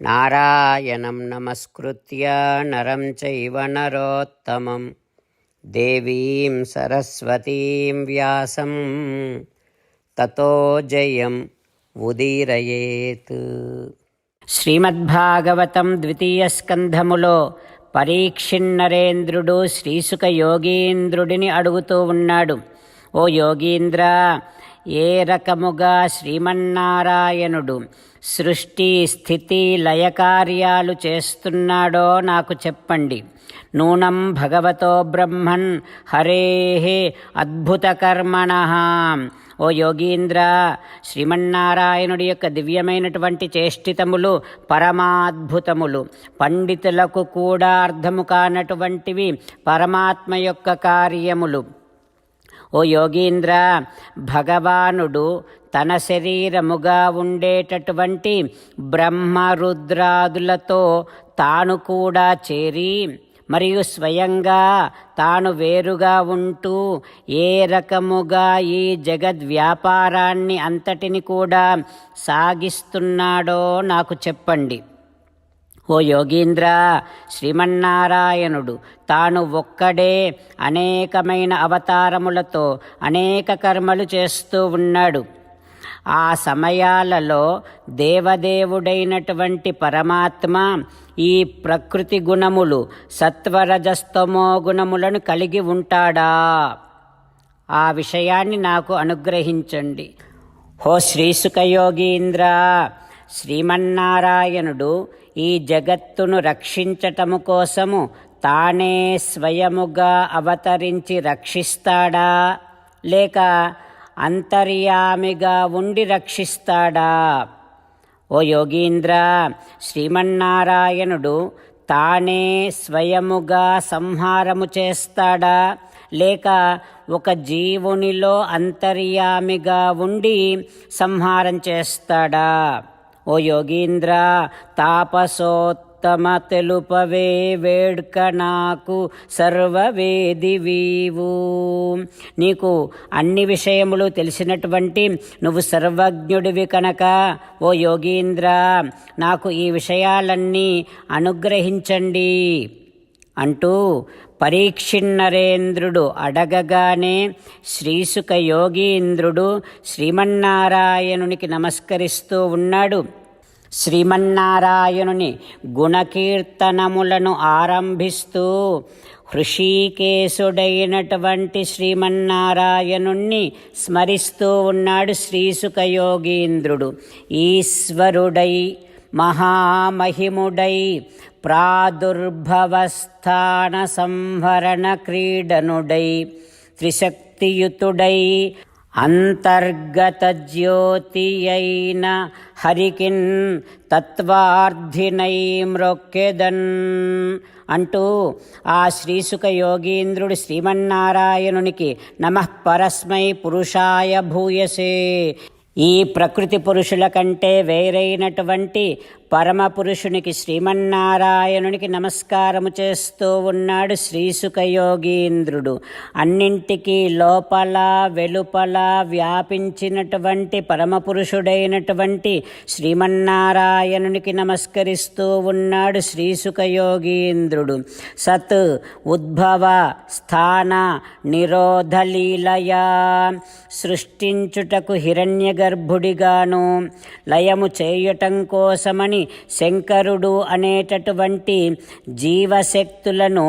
నారాయణం నమస్కృత్య నరం చైవ నరోత్తమం దేవీం సరస్వతీం వ్యాసం తతో జయం ఉదీరయేత్ శ్రీమద్భాగవతం ద్వితీయ స్కంధములో పరీక్షిన్నరేంద్రుడు శ్రీసుక యోగీంద్రుడిని అడుగుతూ ఉన్నాడు ఓ యోగీంద్ర ఏ రకముగా శ్రీమన్నారాయణుడు సృష్టి స్థితి లయకార్యాలు చేస్తున్నాడో నాకు చెప్పండి. నూనం భగవతో బ్రహ్మన్ హరేహే అద్భుతకర్మణ ఓ యోగీంద్ర శ్రీమన్నారాయణుడి యొక్క దివ్యమైనటువంటి చేష్టితములు పరమాద్భుతములు. పండితులకు కూడా అర్థము కానటువంటివి పరమాత్మ యొక్క కార్యములు. ఓ యోగీంద్ర భగవానుడు తన శరీరముగా ఉండేటటువంటి బ్రహ్మరుద్రాదులతో తాను కూడా చేరి మరియు స్వయంగా తాను వేరుగా ఉంటూ ఏ రకముగా ఈ జగద్వ్యాపారాన్ని అంతటిని కూడా సాగిస్తున్నాడో నాకు చెప్పండి. ఓ యోగీంద్ర శ్రీమన్నారాయణుడు తాను ఒక్కడే అనేకమైన అవతారములతో అనేక కర్మలు చేస్తూ ఉన్నాడు. ఆ సమయాలలో దేవదేవుడైనటువంటి పరమాత్మ ఈ ప్రకృతి గుణములు సత్వరజస్తమో గుణములను కలిగి ఉంటాడా? ఆ విషయాన్ని నాకు అనుగ్రహించండి. హో శ్రీసుఖయోగీంద్ర శ్రీమన్నారాయణుడు ఈ జగత్తును రక్షించటము కోసము తానే స్వయముగా అవతరించి రక్షిస్తాడా? లేక అంతర్యామిగా ఉండి రక్షిస్తాడా? ఓ యోగీంద్ర శ్రీమన్నారాయణుడు తానే స్వయముగా సంహారము చేస్తాడా? లేక ఒక జీవునిలో అంతర్యామిగా ఉండి సంహారం చేస్తాడా? ఓ యోగీంద్ర తాపసోత్తమ తెలుపవే వేడ్క నాకు సర్వవేది వీవు. నీకు అన్ని విషయములు తెలిసినటువంటి నువ్వు సర్వజ్ఞుడివి కనుక ఓ యోగీంద్ర నాకు ఈ విషయాలన్నీ అనుగ్రహించండి అంటూ పరీక్షిన్నరేంద్రుడు అడగగానే శ్రీసుక యోగీంద్రుడు శ్రీమన్నారాయణునికి నమస్కరిస్తూ ఉన్నాడు. శ్రీమన్నారాయణుని గుణకీర్తనములను ఆరంభిస్తూ హృషీకేశుడైనటువంటి శ్రీమన్నారాయణుణ్ణి స్మరిస్తూ ఉన్నాడు శ్రీసుక యోగీంద్రుడు ఈశ్వరుడై మహామహిముడై ప్రాదుర్భవస్థాన సంహరణ క్రీడనుడై త్రిశక్తియుతుడై అంతర్గత జ్యోతి అయిన హరికిన్ తత్వార్థినై మ్రొక్కెదన్ అంటూ ఆ శ్రీసుక యోగీంద్రుడు శ్రీమన్నారాయణునికి నమః పరస్మై పురుషాయ భూయసే. ఈ ప్రకృతి పురుషుల కంటే వేరైనటువంటి పరమ పురుషునికి శ్రీమన్నారాయణునికి నమస్కారము చేస్తూ ఉన్నాడు శ్రీసుఖయోగీంద్రుడు. అన్నింటికీ లోపల వెలుపల వ్యాపించినటువంటి పరమ పురుషుడైనటువంటి శ్రీమన్నారాయణునికి నమస్కరిస్తూ ఉన్నాడు శ్రీసుఖయోగీంద్రుడు. సత్ ఉద్భవ స్థాన నిరోధలీలయా సృష్టించుటకు హిరణ్య గర్భుడిగాను లయము చేయటం కోసమని శంకరుడు అనేటటువంటి జీవశక్తులను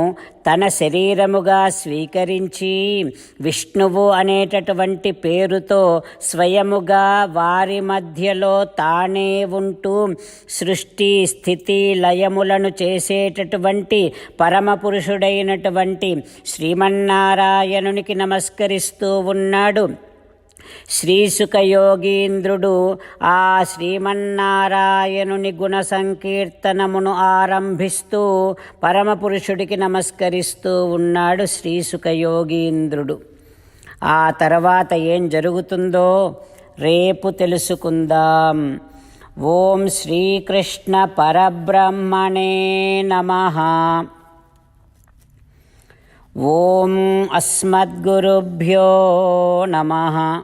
తన శరీరముగా స్వీకరించి విష్ణువు అనేటటువంటి పేరుతో స్వయముగా వారి మధ్యలో తానే ఉంటూ సృష్టి స్థితి లయములను చేసేటటువంటి పరమపురుషుడైనటువంటి శ్రీమన్నారాయణునికి నమస్కరిస్తూ ఉన్నాడు. శ్రీసుఖయోగీంద్రుడు ఆ శ్రీమన్నారాయణుని గుణ సంకీర్తనమును ఆరంభిస్తూ పరమపురుషుడికి నమస్కరిస్తూ ఉన్నాడు శ్రీసుఖయోగీంద్రుడు. ఆ తర్వాత ఏం జరుగుతుందో రేపు తెలుసుకుందాం. ఓం శ్రీకృష్ణ పరబ్రహ్మణే నమ. ఓం అస్మద్గురుభ్యో నమ.